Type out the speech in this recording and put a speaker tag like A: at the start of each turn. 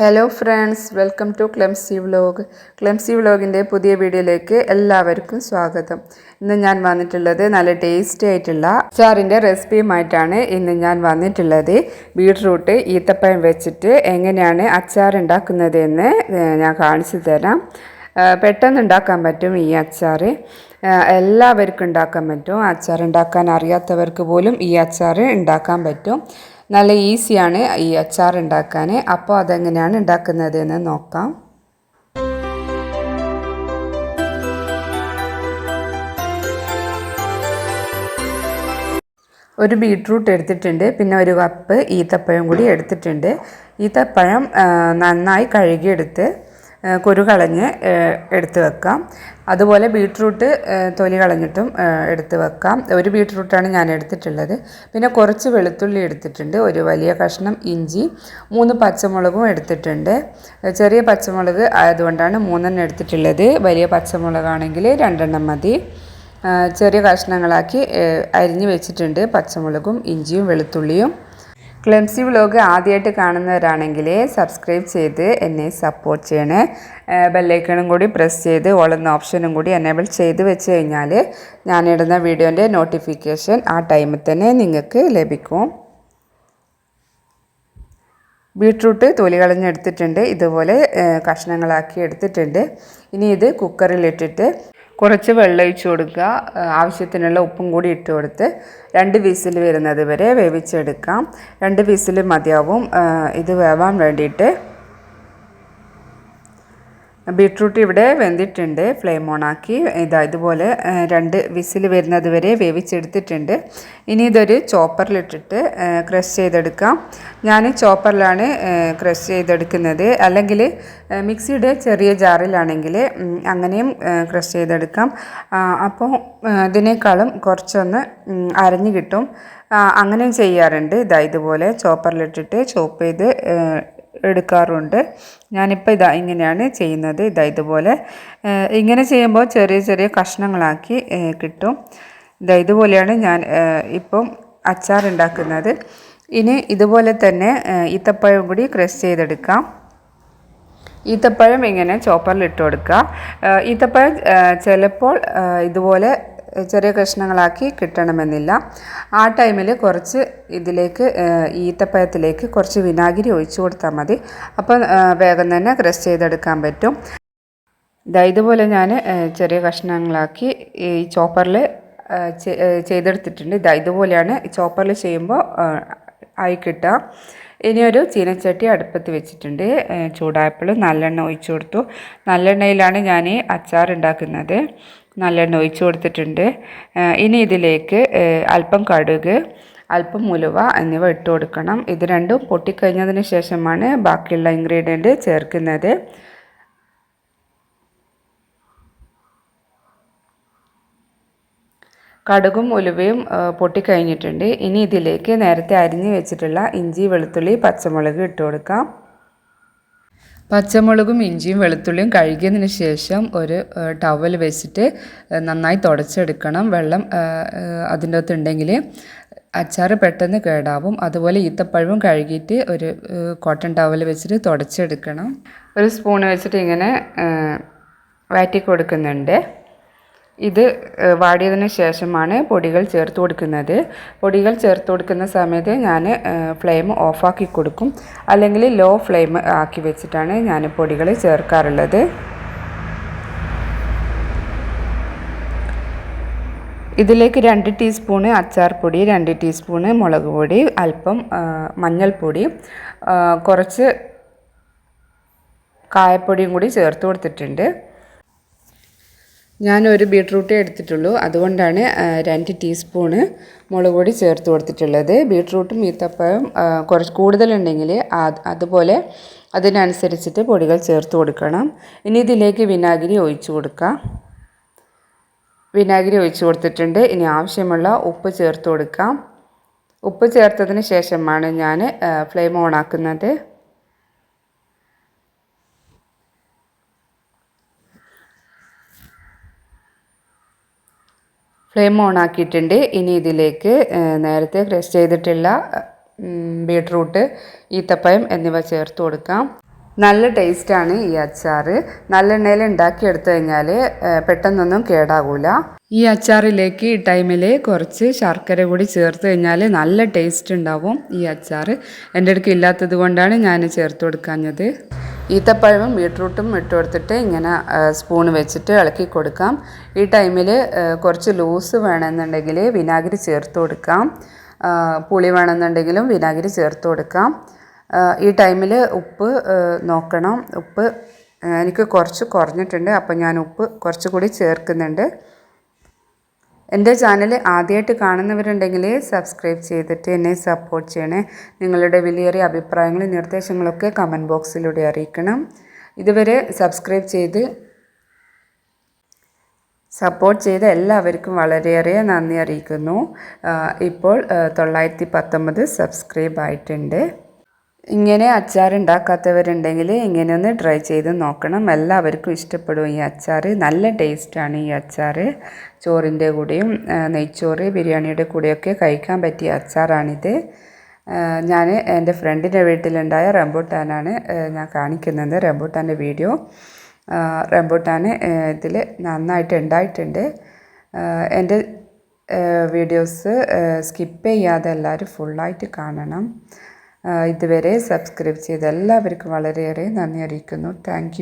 A: Hello friends welcome to Clemsy vlog Clemsy വ്ലോഗിന്റെ പുതിയ വീഡിയോയിലേക്ക് എല്ലാവർക്കും സ്വാഗതം. ഇന്ന് ഞാൻ വന്നിട്ടുള്ളത് നല്ല ടേസ്റ്റി ആയിട്ടുള്ള അച്ചാറിന്റെ റെസിപ്പിയുമായിട്ടാണ് ഇന്ന് ഞാൻ വന്നിട്ടുള്ളത്. ബീട്രൂട്ട് ഈത്തപ്പഴം വെച്ചിട്ട് എങ്ങനെയാണ് അച്ചാർ ഉണ്ടാക്കുന്നത് എന്ന് ഞാൻ കാണിച്ചു തരാം. പെട്ടെന്ന് ഉണ്ടാക്കാൻ പറ്റും ഈ അച്ചാർ. എല്ലാവർക്കും ഉണ്ടാക്കാൻ പറ്റും. അച്ചാർ ഉണ്ടാക്കാൻ അറിയാത്തവർക്ക് പോലും ഈ അച്ചാർ ഉണ്ടാക്കാൻ പറ്റും. നല്ല ഈസിയാണ് ഈ അച്ചാർ ഉണ്ടാക്കാൻ അപ്പോൾ അതെങ്ങനെയാണ് ഉണ്ടാക്കുന്നത് എന്ന് നോക്കാം. ഒരു ബീട്രൂട്ട് എടുത്തിട്ടുണ്ട്. പിന്നെ ഒരു കപ്പ് ഈത്തപ്പഴം കൂടി എടുത്തിട്ടുണ്ട്. ഈത്തപ്പഴം നന്നായി കഴുകിയെടുത്ത് കുരു കളഞ്ഞ് എടുത്ത് വെക്കാം. അതുപോലെ ബീട്രൂട്ട് തൊലി കളഞ്ഞിട്ടും എടുത്ത് വെക്കാം. ഒരു ബീട്രൂട്ടാണ് ഞാൻ എടുത്തിട്ടുള്ളത്. പിന്നെ കുറച്ച് വെളുത്തുള്ളി എടുത്തിട്ടുണ്ട്. ഒരു വലിയ കഷ്ണം ഇഞ്ചി മൂന്ന് പച്ചമുളകും എടുത്തിട്ടുണ്ട്. ചെറിയ പച്ചമുളക് ആയതുകൊണ്ടാണ് മൂന്നെണ്ണം എടുത്തിട്ടുള്ളത്. വലിയ പച്ചമുളകാണെങ്കിൽ രണ്ടെണ്ണം മതി. ചെറിയ കഷ്ണങ്ങളാക്കി അരിഞ്ഞ് വെച്ചിട്ടുണ്ട് പച്ചമുളകും ഇഞ്ചിയും വെളുത്തുള്ളിയും. ക്ലെംസി വ്ലോഗ് ആദ്യമായിട്ട് കാണുന്നവരാണെങ്കിൽ സബ്സ്ക്രൈബ് ചെയ്ത് എന്നെ സപ്പോർട്ട് ചെയ്യണേ. ബെല്ലൈക്കണും കൂടി പ്രസ് ചെയ്ത് ഓളുന്ന ഓപ്ഷനും കൂടി എനേബിൾ ചെയ്ത് വെച്ച് കഴിഞ്ഞാൽ ഞാനിടുന്ന വീഡിയോന്റെ നോട്ടിഫിക്കേഷൻ ആ ടൈമിൽ തന്നെ നിങ്ങൾക്ക് ലഭിക്കും. ബീട്രൂട്ട് തൊലി കളഞ്ഞെടുത്തിട്ടുണ്ട്. ഇതുപോലെ കഷ്ണങ്ങളാക്കി എടുത്തിട്ടുണ്ട്. ഇനി ഇത് കുക്കറിലിട്ടിട്ട് കുറച്ച് വെള്ളം ഒഴിച്ചു കൊടുക്കുക ആവശ്യത്തിനുള്ള ഉപ്പും കൂടി ഇട്ട് കൊടുത്ത് രണ്ട് വിസിൽ വരുന്നത് വരെ വേവിച്ചെടുക്കാം. രണ്ട് വിസിൽ മതിയാവും. ഇത് വേവാൻ വേണ്ടിയിട്ട് ബീട്രൂട്ട് ഇവിടെ വെന്തിട്ടുണ്ട് ഫ്ലെയിം ഓണാക്കി ഇതാ ഇതുപോലെ രണ്ട് വിസിൽ വരുന്നത് വരെ വേവിച്ചെടുത്തിട്ടുണ്ട്. ഇനി ഇതൊരു ചോപ്പറിലിട്ടിട്ട് ക്രഷ് ചെയ്തെടുക്കാം. ഞാൻ ചോപ്പറിലാണ് ക്രഷ് ചെയ്തെടുക്കുന്നത്. അല്ലെങ്കിൽ മിക്സിയുടെ ചെറിയ ജാറിലാണെങ്കിൽ അങ്ങനെയും ക്രഷ് ചെയ്തെടുക്കാം. അപ്പോൾ ഇതിനേക്കാളും കുറച്ചൊന്ന് അരഞ്ഞു കിട്ടും. അങ്ങനെയും ചെയ്യാറുണ്ട്. ഇതാ ഇതുപോലെ ചോപ്പറിലിട്ടിട്ട് ചോപ്പ് ചെയ്ത് എടുക്കാറുണ്ട്. ഞാനിപ്പോൾ ഇതാ ഇങ്ങനെയാണ് ചെയ്യുന്നത്. ഇതാ ഇതുപോലെ ഇങ്ങനെ ചെയ്യുമ്പോൾ ചെറിയ ചെറിയ കഷ്ണങ്ങളാക്കി കിട്ടും. ഇതാ ഇതുപോലെയാണ് ഞാൻ ഇപ്പം അച്ചാർ ഉണ്ടാക്കുന്നത്. ഇനി ഇതുപോലെ തന്നെ ഈത്തപ്പഴം കൂടി ക്രഷ് ചെയ്തെടുക്കാം. ഈത്തപ്പഴം ഇങ്ങനെ ചോപ്പറിൽ ഇട്ട് കൊടുക്കുക ഈത്തപ്പഴം ചിലപ്പോൾ ഇതുപോലെ ചെറിയ കഷ്ണങ്ങളാക്കി കിട്ടണമെന്നില്ല. ആ ടൈമിൽ കുറച്ച് ഇതിലേക്ക് ഈത്തപ്പഴത്തിലേക്ക് കുറച്ച് വിനാഗിരി ഒഴിച്ചു കൊടുത്താൽ മതി. അപ്പം വേഗം തന്നെ ക്രഷ് ചെയ്തെടുക്കാൻ പറ്റും. ഇതാ ഇതുപോലെ ഞാൻ ചെറിയ കഷ്ണങ്ങളാക്കി ഈ ചോപ്പറിൽ ചെയ്തെടുത്തിട്ടുണ്ട്. ഇതാ ഇതുപോലെയാണ് ചോപ്പറിൽ ചെയ്യുമ്പോൾ ആയി കിട്ടുക. ഇനിയൊരു ചീനച്ചട്ടി അടുപ്പത്ത് വെച്ചിട്ടുണ്ട്. ചൂടായപ്പോൾ നല്ലെണ്ണ ഒഴിച്ചു കൊടുത്തു. നല്ലെണ്ണയിലാണ് ഞാൻ അച്ചാർ ഉണ്ടാക്കുന്നത് നല്ലെണ്ണ ഒഴിച്ചു കൊടുത്തിട്ടുണ്ട്. ഇനി ഇതിലേക്ക് അല്പം കടുക് അല്പം ഉലുവ എന്നിവ ഇട്ട് കൊടുക്കണം. ഇത് രണ്ടും പൊട്ടിക്കഴിഞ്ഞതിന് ശേഷമാണ് ബാക്കിയുള്ള ഇൻഗ്രീഡിയന്റ് ചേർക്കുന്നത്. കടുകും ഉലുവയും പൊട്ടിക്കഴിഞ്ഞിട്ടുണ്ട്. ഇനി ഇതിലേക്ക് നേരത്തെ അരിഞ്ഞു വെച്ചിട്ടുള്ള ഇഞ്ചി വെളുത്തുള്ളി പച്ചമുളക് ഇട്ട് കൊടുക്കാം. പച്ചമുളകും ഇഞ്ചിയും വെളുത്തുള്ളിയും കഴുകിയതിന് ശേഷം ഒരു ടവൽ വെച്ചിട്ട് നന്നായി തുടച്ചെടുക്കണം. വെള്ളം അതിന്റെ അകത്തുണ്ടെങ്കിൽ അച്ചാർ പെട്ടെന്ന് കേടാവും. അതുപോലെ ഈത്തപ്പഴവും കഴുകിയിട്ട് ഒരു കോട്ടൺ ടവൽ വെച്ചിട്ട് തുടച്ചെടുക്കണം. ഒരു സ്പൂൺ വെച്ചിട്ട് ഇങ്ങനെ വഴറ്റി കൊടുക്കുന്നുണ്ട് ഇത് വാടിയതിന് ശേഷമാണ് പൊടികൾ ചേർത്ത് കൊടുക്കുന്നത്. പൊടികൾ ചേർത്ത് കൊടുക്കുന്ന സമയത്ത് ഞാൻ ഫ്ലെയിം ഓഫാക്കി കൊടുക്കും. അല്ലെങ്കിൽ ലോ ഫ്ലെയിം ആക്കി വെച്ചിട്ടാണ് ഞാൻ പൊടികൾ ചേർക്കാറുള്ളത്. ഇതിലേക്ക് രണ്ട് ടീസ്പൂണ് അച്ചാർ പൊടി രണ്ട് ടീസ്പൂണ് മുളക് പൊടി അല്പം മഞ്ഞൾപ്പൊടി കുറച്ച് കായപ്പൊടിയും കൂടി ചേർത്ത് കൊടുത്തിട്ടുണ്ട്. ഞാൻ ഒരു ബീട്രൂട്ടേ എടുത്തിട്ടുള്ളൂ. അതുകൊണ്ടാണ് രണ്ട് ടീസ്പൂണ് മുളക് പൊടി ചേർത്ത് കൊടുത്തിട്ടുള്ളത്. ബീട്രൂട്ടും ഈത്തപ്പഴം കുറച്ച് കൂടുതലുണ്ടെങ്കിൽ അത് അതുപോലെ അതിനനുസരിച്ചിട്ട് പൊടികൾ ചേർത്ത് കൊടുക്കണം. ഇനി ഇതിലേക്ക് വിനാഗിരി ഒഴിച്ചു കൊടുക്കാം. വിനാഗിരി ഒഴിച്ചു കൊടുത്തിട്ടുണ്ട്. ഇനി ആവശ്യമുള്ള ഉപ്പ് ചേർത്ത് കൊടുക്കാം. ഉപ്പ് ചേർത്തതിന് ശേഷമാണ് ഞാൻ ഫ്ലെയിം ഓൺ ആക്കുന്നത്. ഫ്ലെയിം ഓൺ ആക്കിയിട്ടുണ്ട്. ഇനി ഇതിലേക്ക് നേരത്തെ ക്രഷ് ചെയ്തിട്ടുള്ള ബീട്രൂട്ട് ഈത്തപ്പഴം എന്നിവ ചേർത്ത് കൊടുക്കാം. നല്ല ടേസ്റ്റാണ് ഈ അച്ചാർ നല്ലെണ്ണയിൽ ഉണ്ടാക്കിയെടുത്തു കഴിഞ്ഞാൽ പെട്ടെന്നൊന്നും കേടാകൂല ഈ അച്ചാറിലേക്ക് ഈ ടൈമിൽ കുറച്ച് ശർക്കര കൂടി ചേർത്ത് കഴിഞ്ഞാൽ നല്ല ടേസ്റ്റ് ഉണ്ടാവും ഈ അച്ചാർ എന്റെ അടുക്ക് ഇല്ലാത്തത് കൊണ്ടാണ് ഞാൻ ചേർത്ത് കൊടുക്കാഞ്ഞത്. ഈത്തപ്പഴവും ബീട്രൂട്ടും ഇട്ട് കൊടുത്തിട്ട് ഇങ്ങനെ സ്പൂൺ വെച്ചിട്ട് ഇളക്കി കൊടുക്കാം. ഈ ടൈമിൽ കുറച്ച് ലൂസ് വേണമെന്നുണ്ടെങ്കിൽ വിനാഗിരി ചേർത്ത് കൊടുക്കാം. പുളി വേണമെന്നുണ്ടെങ്കിലും വിനാഗിരി ചേർത്ത് കൊടുക്കാം. ഈ ടൈമിൽ ഉപ്പ് നോക്കണം. ഉപ്പ് എനിക്ക് കുറച്ച് കുറഞ്ഞിട്ടുണ്ട്. അപ്പോൾ ഞാൻ ഉപ്പ് കുറച്ചുകൂടി ചേർക്കുന്നുണ്ട്. എന്റെ ചാനൽ ആദ്യമായിട്ട് കാണുന്നവരുണ്ടെങ്കിൽ സബ്സ്ക്രൈബ് ചെയ്തിട്ട് എന്നെ സപ്പോർട്ട് ചെയ്യണേ. നിങ്ങളുടെ വിലയേറിയ അഭിപ്രായങ്ങളും നിർദ്ദേശങ്ങളൊക്കെ കമന്റ് ബോക്സിലൂടെ അറിയിക്കണം. ഇതുവരെ സബ്സ്ക്രൈബ് ചെയ്ത് സപ്പോർട്ട് ചെയ്ത എല്ലാവർക്കും വളരെയേറെ നന്ദി അറിയിക്കുന്നു. ഇപ്പോൾ തൊള്ളായിരത്തി പത്തൊമ്പത് സബ്സ്ക്രൈബ് ആയിട്ടുണ്ട്. ഇങ്ങനെ അച്ചാർ ഉണ്ടാക്കാത്തവരുണ്ടെങ്കിൽ ഇങ്ങനെ ഒന്ന് ട്രൈ ചെയ്ത് നോക്കണം. എല്ലാവർക്കും ഇഷ്ടപ്പെടും ഈ അച്ചാർ. നല്ല ടേസ്റ്റാണ് ഈ അച്ചാർ. ചോറിന്റെ കൂടെയും നെയ്ച്ചോറ് ബിരിയാണിയുടെ കൂടെയൊക്കെ കഴിക്കാൻ പറ്റിയ അച്ചാറാണിത്. ഞാൻ എന്റെ ഫ്രണ്ടിന്റെ വീട്ടിലുണ്ടായ റംബൂട്ടാനാണ് ഞാൻ കാണിക്കുന്നത് റംബൂട്ടാന്റെ വീഡിയോ. റംബൂട്ടാൻ ഇതിൽ നന്നായിട്ട് ഉണ്ടായിട്ടുണ്ട്. എന്റെ വീഡിയോസ് സ്കിപ്പ് ചെയ്യാതെ എല്ലാവരും ഫുള്ളായിട്ട് കാണണം. ഇതുവരെ സബ്സ്ക്രൈബ് ചെയ്ത എല്ലാവർക്കും വളരെയേറെ നന്ദി അറിയിക്കുന്നു. താങ്ക്